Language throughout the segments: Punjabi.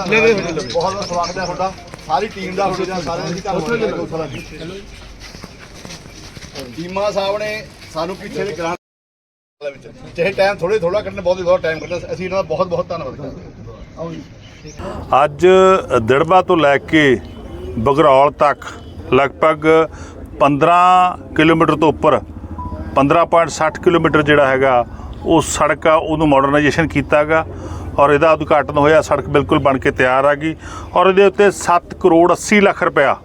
ਬਹੁਤ ਬਹੁਤ ਸਵਾਗਤ ਹੈ ਤੁਹਾਡਾ। ਸਾਰੀ ਟੀਮ ਦਾ ਤੁਹਾਡੇ ਨਾਲ ਸਾਰਿਆਂ ਦੀ ਧੰਨਵਾਦ। ਹੈ ਗੋਸਲਾ ਜੀ ਟੀਮਾ ਸਾਹਿਬ ਨੇ ਸਾਨੂੰ ਪਿੱਛੇ ਦੇ ਗ੍ਰਾਂਟ ਵਿੱਚ। ਚਾਹੇ ਟਾਈਮ ਥੋੜੇ ਥੋੜਾ ਕੱਢਣ ਬਹੁਤ ਬਹੁਤ ਟਾਈਮ ਕੱਢਣ। ਅਸੀਂ ਇਹਨਾਂ ਦਾ ਬਹੁਤ ਬਹੁਤ ਧੰਨਵਾਦ ਕਰਦੇ ਹਾਂ। ਆਓ ਜੀ। ਅੱਜ ਦਿੜਬਾ ਤੋਂ ਲੈ ਕੇ ਬਗਰੌਲ ਤੱਕ ਲਗਭਗ 15 ਕਿਲੋਮੀਟਰ ਤੋਂ ਉੱਪਰ 15.60 ਕਿਲੋਮੀਟਰ ਜਿਹੜਾ ਹੈਗਾ ਉਹ ਸੜਕ ਆ ਉਹਨੂੰ ਮਾਡਰਨਾਈਜੇਸ਼ਨ ਕੀਤਾਗਾ। ਔਰ ਇਹਦਾ ਉਦਘਾਟਨ ਹੋਇਆ, ਸੜਕ ਬਿਲਕੁਲ ਬਣ ਕੇ ਤਿਆਰ ਆ ਗਈ ਔਰ ਇਹਦੇ ਉੱਤੇ 7 ਕਰੋੜ 80 ਲੱਖ ਰੁਪਇਆ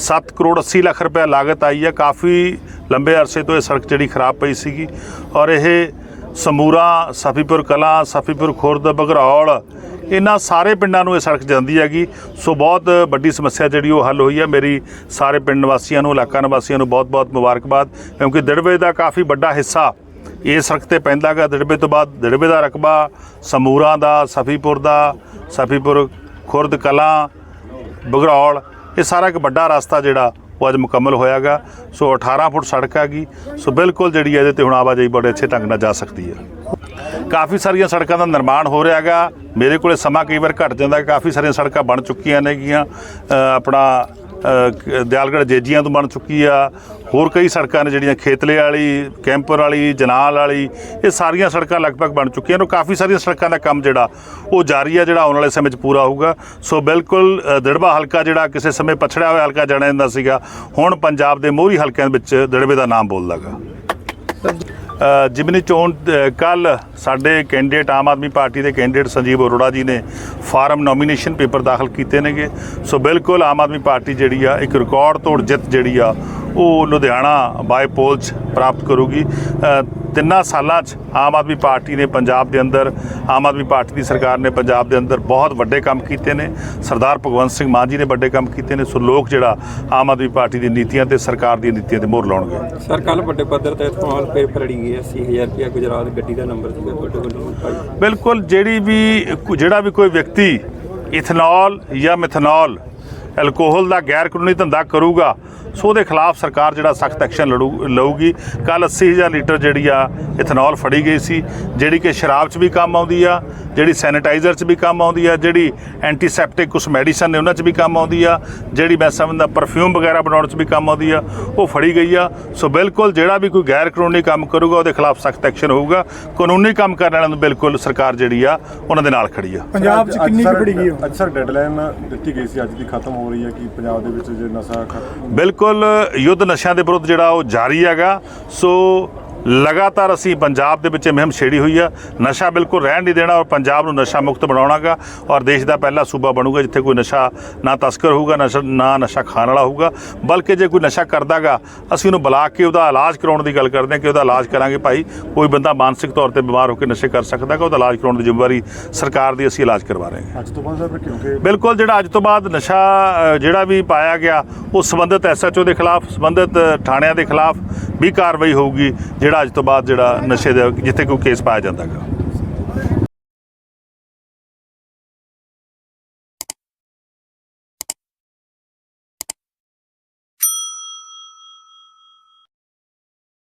7 ਕਰੋੜ 80 ਲੱਖ ਰੁਪਇਆ ਲਾਗਤ ਆਈ ਹੈ। ਕਾਫੀ ਲੰਬੇ ਅਰਸੇ ਤੋਂ ਇਹ ਸੜਕ ਜਿਹੜੀ ਖਰਾਬ ਪਈ ਸੀਗੀ ਔਰ ਇਹ ਸਮੂਰਾ, ਸਫੀਪੁਰ ਕਲਾਂ, ਸਫੀਪੁਰ ਖੁਰਦ ਬਗਰੌਲ ਇਹਨਾਂ ਸਾਰੇ ਪਿੰਡਾਂ ਨੂੰ ਇਹ ਸੜਕ ਜਾਂਦੀ ਹੈਗੀ। ਸੋ ਬਹੁਤ ਵੱਡੀ ਸਮੱਸਿਆ ਜਿਹੜੀ ਉਹ ਹੱਲ ਹੋਈ ਹੈ। ਮੇਰੀ ਸਾਰੇ ਪਿੰਡ ਨਿਵਾਸੀਆਂ ਨੂੰ, ਇਲਾਕਾ ਨਿਵਾਸੀਆਂ ਨੂੰ ਬਹੁਤ-ਬਹੁਤ ਮੁਬਾਰਕਬਾਦ, ਕਿਉਂਕਿ ਦਿੜਵੇ ਦਾ ਕਾਫੀ ਵੱਡਾ ਹਿੱਸਾ ਇਹ ਸੜਕ ਤੇ ਪੈਂਦਾਗਾ ਦੜਬੇ ਤੋਂ ਬਾਅਦ ਦਿੜਵੇ ਦਾ ਰਕਬਾ, ਸਮੂਰਾ ਦਾ, ਸਫੀਪੁਰ ਦਾ, ਸਫੀਪੁਰ ਖੁਰਦ, ਕਲਾਂ, ਬਗਰੌਲ, ਇਹ ਸਾਰਾ ਇੱਕ ਵੱਡਾ ਰਸਤਾ ਜਿਹੜਾ, ਉਹ ਅੱਜ ਮੁਕੰਮਲ ਹੋਇਆਗਾ ਸੋ 18 ਫੁੱਟ ਸੜਕ ਹੈਗੀ। ਸੋ ਬਿਲਕੁਲ ਜਿਹੜੀ ਇਹਦੇ ਤੇ ਹੁਣ ਆਵਾਜਾਈ ਬੜੇ ਅੱਛੇ ਢੰਗ ਨਾਲ ਜਾ ਸਕਦੀ ਹੈ। ਕਾਫੀ ਸਾਰੀਆਂ ਸੜਕਾਂ ਦਾ ਨਿਰਮਾਣ ਹੋ ਰਿਹਾ ਹੈਗਾ ਮੇਰੇ ਕੋਲੇ ਸਮਾਂ ਕਈ ਵਾਰ ਘਟ ਜਾਂਦਾ ਕਾਫੀ ਸਾਰੀਆਂ ਸੜਕਾਂ ਬਣ ਚੁੱਕੀਆਂ ਨੇਗੀਆਂ। ਆਪਣਾ ਅ, ਦਿਆਲਗੜ੍ਹ ਜੇਜੀਆਂ ਤੋਂ ਬਣ ਚੁੱਕੀ ਆ। ਹੋਰ ਕਈ ਸੜਕਾਂ ਨੇ ਜਿਹੜੀਆਂ ਖੇਤਲੇ ਵਾਲੀ ਕੈਂਪਰ ਵਾਲੀ ਜਨਾਲ ਵਾਲੀ ਇਹ ਸਾਰੀਆਂ ਸੜਕਾਂ ਲਗਭਗ ਬਣ ਚੁੱਕੀਆਂ ਨੇ। ਕਾਫੀ ਸਾਰੀਆਂ ਸੜਕਾਂ ਦਾ ਕੰਮ ਜਿਹੜਾ ਉਹ ਜਾਰੀ ਆ ਜਿਹੜਾ ਆਉਣ ਵਾਲੇ ਸਮੇਂ 'ਚ ਪੂਰਾ ਹੋਊਗਾ। ਸੋ ਬਿਲਕੁਲ ਦੜਬਾ ਹਲਕਾ ਜਿਹੜਾ ਕਿਸੇ ਸਮੇਂ ਪਛੜਿਆ ਹੋਇਆ ਹਲਕਾ ਜਾਣਿਆ ਜਾਂਦਾ ਸੀਗਾ। ਹੁਣ ਪੰਜਾਬ ਦੇ ਮੋਹਰੀ ਹਲਕਿਆਂ ਦੇ ਵਿੱਚ ਦੜਬੇ ਦਾ ਨਾਮ ਬੋਲਦਾਗਾ ਅ, ਜਿਮਨੀ ਚੋਣ ਕੱਲ ਸਾਡੇ ਕੈਂਡੀਡੇਟ ਆਮ ਆਦਮੀ ਪਾਰਟੀ ਦੇ ਕੈਂਡੀਡੇਟ ਸੰਜੀਵ ਅਰੋੜਾ ਜੀ ਨੇ ਫਾਰਮ ਨੋਮੀਨੇਸ਼ਨ ਪੇਪਰ ਦਾਖਲ ਕੀਤੇ ਨੇਗੇ। ਸੋ ਬਿਲਕੁਲ ਆਮ ਆਦਮੀ ਪਾਰਟੀ ਜਿਹੜੀ ਆ, ਇੱਕ ਰਿਕਾਰਡ ਤੋੜ ਜਿੱਤ ਜਿਹੜੀ ਆ ਉਹ ਲੁਧਿਆਣਾ ਬਾਈ ਪੋਲ 'ਚ ਪ੍ਰਾਪਤ ਕਰੂਗੀ। ਤਿੰਨਾਂ ਸਾਲਾਂ 'ਚ ਆਮ ਆਦਮੀ ਪਾਰਟੀ ਨੇ ਪੰਜਾਬ ਦੇ ਅੰਦਰ ਆਮ ਆਦਮੀ ਪਾਰਟੀ ਦੀ ਸਰਕਾਰ ਨੇ ਪੰਜਾਬ ਦੇ ਅੰਦਰ ਬਹੁਤ ਵੱਡੇ ਕੰਮ ਕੀਤੇ ਨੇ। ਸਰਦਾਰ ਭਗਵੰਤ ਸਿੰਘ ਮਾਨ ਜੀ ਨੇ ਵੱਡੇ ਕੰਮ ਕੀਤੇ ਨੇ ਸੋ ਲੋਕ ਜਿਹੜਾ ਆਮ ਆਦਮੀ ਪਾਰਟੀ ਦੀ ਨੀਤੀਆਂ ਤੇ ਸਰਕਾਰ ਦੀਆਂ ਨੀਤੀਆਂ ਤੇ ਮੋਹਰ ਲਾਉਣਗੇ। ਸਰ ਕੱਲ ਵੱਡੇ ਪੱਧਰ ਤੇ ਇਥੋਂ ਪੇਪਰ ਅੜੀ ਗਈ 80000 ਰੁਪਇਆ ਗੁਜਰਾਤ ਗੱਡੀ ਦਾ ਨੰਬਰ ਸੀਗਾ ਤੁਹਾਡੇ ਵੱਲੋਂ ਬਿਲਕੁਲ ਜਿਹੜੀ ਵੀ ਜਿਹੜਾ ਵੀ ਕੋਈ ਵਿਅਕਤੀ ਇਥਨੋਲ ਜਾਂ ਮਿਥਨੋਲ ਐਲਕੋਹਲ ਦਾ ਗੈਰ ਕਾਨੂੰਨੀ ਧੰਦਾ ਕਰੂਗਾ ਸੋ ਉਹਦੇ ਖਿਲਾਫ ਸਰਕਾਰ ਜਿਹੜਾ ਸਖਤ ਐਕਸ਼ਨ ਲੜੂ ਲਊਗੀ। ਕੱਲ 80000 ਲੀਟਰ ਜਿਹੜੀ ਆ ਇਥਨੋਲ ਫੜੀ ਗਈ ਸੀ ਜਿਹੜੀ ਕਿ ਸ਼ਰਾਬ 'ਚ ਵੀ ਕੰਮ ਆਉਂਦੀ ਆ ਜਿਹੜੀ ਸੈਨੀਟਾਈਜ਼ਰ 'ਚ ਵੀ ਕੰਮ ਆਉਂਦੀ ਆ ਜਿਹੜੀ ਐਂਟੀਸੈਪਟਿਕ ਕੁਝ ਮੈਡੀਸਨ ਨੇ ਉਹਨਾਂ 'ਚ ਵੀ ਕੰਮ ਆਉਂਦੀ ਆ ਜਿਹੜੀ ਮੈਂ ਸਮਝਦਾ ਪਰਫਿਊਮ ਵਗੈਰਾ ਬਣਾਉਣ 'ਚ ਵੀ ਕੰਮ ਆਉਂਦੀ ਆ ਉਹ ਫੜੀ ਗਈ ਆ। ਸੋ ਬਿਲਕੁਲ ਜਿਹੜਾ ਵੀ ਕੋਈ ਗੈਰ ਕਾਨੂੰਨੀ ਕੰਮ ਕਰੂਗਾ ਉਹਦੇ ਖਿਲਾਫ ਸਖਤ ਐਕਸ਼ਨ ਹੋਊਗਾ। ਕਾਨੂੰਨੀ ਕੰਮ ਕਰਨ ਵਾਲਿਆਂ ਨੂੰ ਬਿਲਕੁਲ ਸਰਕਾਰ ਜਿਹੜੀ ਆ ਉਹਨਾਂ ਦੇ ਨਾਲ ਖੜੀ ਆ। ਪੰਜਾਬ 'ਚ ਕਿੰਨੀ ਕੁ ਬੜੀ ਗਈ ਅੱਜ ਸਰ ਡੈਡਲਾਈਨ ਦਿੱਤੀ ਗਈ ਸੀ ਅੱਜ ਦੀ ਖਤਮ ਹੋ ਰਹੀ ਹੈ ਕਿ ਪੰਜਾਬ ਦੇ ਵਿੱਚ ਜੇ ਨਸ਼ਾ ਖਤਮ ਬਿਲਕੁਲ ਯੁੱਧ ਨਸ਼ਿਆਂ ਦੇ ਵਿਰੁੱਧ ਜਿਹੜਾ ਉਹ ਜਾਰੀ ਹੈਗਾ ਸੋ ਲਗਾਤਾਰ ਅਸੀਂ ਪੰਜਾਬ ਦੇ ਵਿੱਚ ਮੁਹਿੰਮ ਛੇੜੀ ਹੋਈ ਆ। ਨਸ਼ਾ ਬਿਲਕੁਲ ਰਹਿਣ ਨਹੀਂ ਦੇਣਾ ਔਰ ਪੰਜਾਬ ਨੂੰ ਨਸ਼ਾ ਮੁਕਤ ਬਣਾਉਣਾਗਾ ਔਰ ਦੇਸ਼ ਦਾ ਪਹਿਲਾ ਸੂਬਾ ਬਣੂਗਾ ਜਿੱਥੇ ਕੋਈ ਨਸ਼ਾ ਨਾ ਤਸਕਰ ਹੋਊਗਾ ਨਸ਼ਾ ਨਾ ਨਸ਼ਾ ਖਾਣ ਵਾਲਾ ਹੋਊਗਾ। ਬਲਕਿ ਜੇ ਕੋਈ ਨਸ਼ਾ ਕਰਦਾਗਾ ਅਸੀਂ ਉਹਨੂੰ ਬੁਲਾ ਕੇ ਉਹਦਾ ਇਲਾਜ ਕਰਾਉਣ ਦੀ ਗੱਲ ਕਰਦੇ ਹਾਂ ਕਿ ਉਹਦਾ ਇਲਾਜ ਕਰਾਂਗੇ ਭਾਈ। ਕੋਈ ਬੰਦਾ ਮਾਨਸਿਕ ਤੌਰ ਤੇ ਬਿਮਾਰ ਹੋ ਕੇ ਨਸ਼ੇ ਕਰ ਸਕਦਾਗਾ ਉਹਦਾ ਇਲਾਜ ਕਰਾਉਣ ਦੀ ਜ਼ਿੰਮੇਵਾਰੀ ਸਰਕਾਰ ਦੀ ਅਸੀਂ ਇਲਾਜ ਕਰਵਾ ਰਹੇ ਹਾਂ। ਅੱਜ ਤੋਂ ਬਾਅਦ ਸਰ ਕਿਉਂਕਿ ਬਿਲਕੁਲ ਜਿਹੜਾ ਅੱਜ ਤੋਂ ਬਾਅਦ ਨਸ਼ਾ ਜਿਹੜਾ ਵੀ ਪਾਇਆ ਗਿਆ ਉਹ ਸੰਬੰਧਿਤ ਐਸਐਚਓ ਦੇ ਖਿਲਾਫ ਸੰਬੰਧਿਤ ਥਾਣਿਆਂ ਦੇ ਖਿਲਾਫ ਵੀ ਕਾਰਵਾਈ ਹੋਊਗੀ। ਜਿਹੜਾ ਅੱਜ ਤੋਂ ਬਾਅਦ ਜਿਹੜਾ ਨਸ਼ੇ ਦੇ ਜਿੱਥੇ ਕੋਈ ਕੇਸ ਪਾਇਆ ਜਾਂਦਾ ਹੈਗਾ।